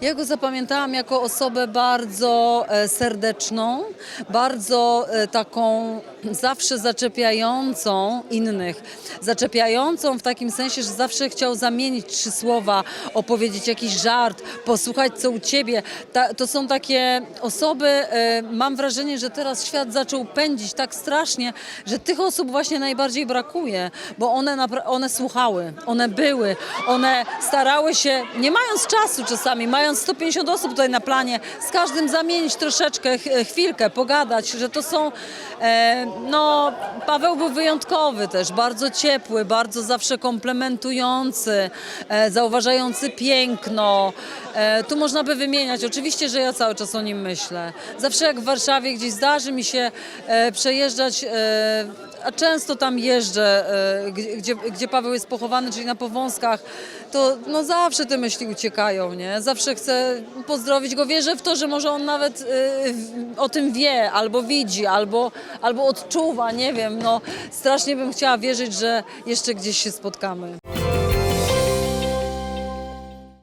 Ja go zapamiętałam jako osobę bardzo e, serdeczną, bardzo e, taką zawsze zaczepiającą innych. Zaczepiającą w takim sensie, że zawsze chciał zamienić trzy słowa, opowiedzieć jakiś żart, posłuchać co u ciebie. Ta, to są takie osoby, e, mam wrażenie, że teraz świat zaczął pędzić tak strasznie, że tych osób właśnie najbardziej brakuje, bo one, one słuchały, one były, one starały się, nie mając czasu czasami, mając 150 osób tutaj na planie, z każdym zamienić troszeczkę, ch- chwilkę, pogadać, że to są, e, no, Paweł był wyjątkowy też, bardzo ciepły, bardzo zawsze komplementujący, e, zauważający piękno. E, tu można by wymieniać, oczywiście, że ja cały czas o nim myślę. Zawsze jak w Warszawie gdzieś zdarzy mi się przejeżdżać, a często tam jeżdżę, gdzie, gdzie Paweł jest pochowany, czyli na Powązkach, to no zawsze te myśli uciekają, nie? Zawsze chcę pozdrowić go. Wierzę w to, że może on nawet w- o tym wie, albo widzi, albo, albo odczuwa, nie wiem. No, strasznie bym chciała wierzyć, że jeszcze gdzieś się spotkamy.